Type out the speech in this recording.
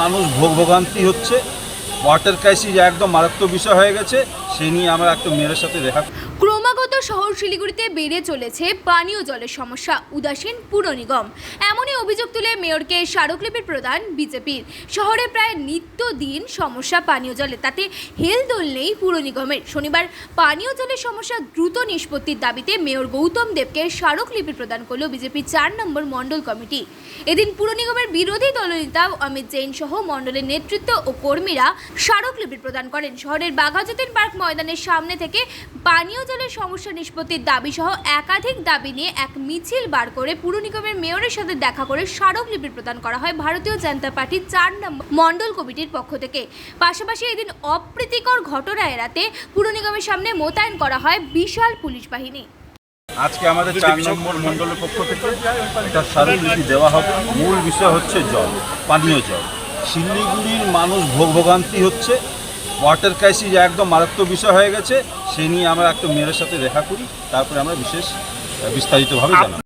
মানুষ ভোগ ভোগান্তি হচ্ছে। ওয়াটার ক্রাইসিস একদম মারাত্মক বিষয় হয়ে গেছে সেই নিয়ে আমরা একটু মেয়ের সাথে দেখা ক্রমাগত শহর শিলিগুড়িতে বেড়ে চলেছে পানীয় জলের সমস্যা, উদাসীন পুর নিগম। এমনই অভিযোগ তুলে মেয়রকে স্মারকলিপির প্রদান বিজেপির। শহরে প্রায় নিত্যদিন সমস্যা পানীয় জলে, তাতে হেলদোল নেই পুর নিগমের। শনিবার পানীয় জলের সমস্যা দ্রুত নিষ্পত্তির দাবিতে মেয়র গৌতম দেবকে স্মারকলিপি প্রদান করল বিজেপি চার নম্বর মণ্ডল কমিটি। এদিন পুর নিগমের বিরোধী দলনেতা অমিত জৈন সহ মণ্ডলের নেতৃত্ব ও কর্মীরা স্মারকলিপি প্রদান করেন। শহরের বাঘাযতীন পার্ক ময়দানের সামনে থেকে পানীয় জলের সমস্যা নিষ্পত্তির দাবি সহ একাধিক দাবি নিয়ে এক মিছিল বার করে পুর নিগমের মেয়রের সাথে দেখা করে স্মারকলিপি প্রদান করা হয় ভারতীয় জনতা পার্টির চার নম্বর মণ্ডল কমিটির পক্ষ থেকে। পাশাপাশি এদিন অপ্রীতিকর ঘটনা এড়াতে পুর নিগমের সামনে মোতায়েন করা হয় বিশাল পুলিশ বাহিনী। আজকে আমাদের চার নম্বর মণ্ডলের পক্ষ থেকে একটা স্মারকলিপি দেওয়া হবে। মূল বিষয় হচ্ছে জল, পানীয় জল। শিলিগুড়ির মানুষ ভোগভোগান্তি হচ্ছে। ওয়াটার ক্রাইসিস একদম মারাত্মক বিষয় হয়ে গেছে। সেই নিয়ে আমরা একটা মেয়ের সাথে দেখা করি। তারপরে আমরা বিশেষ, বিস্তারিতভাবে জানাব।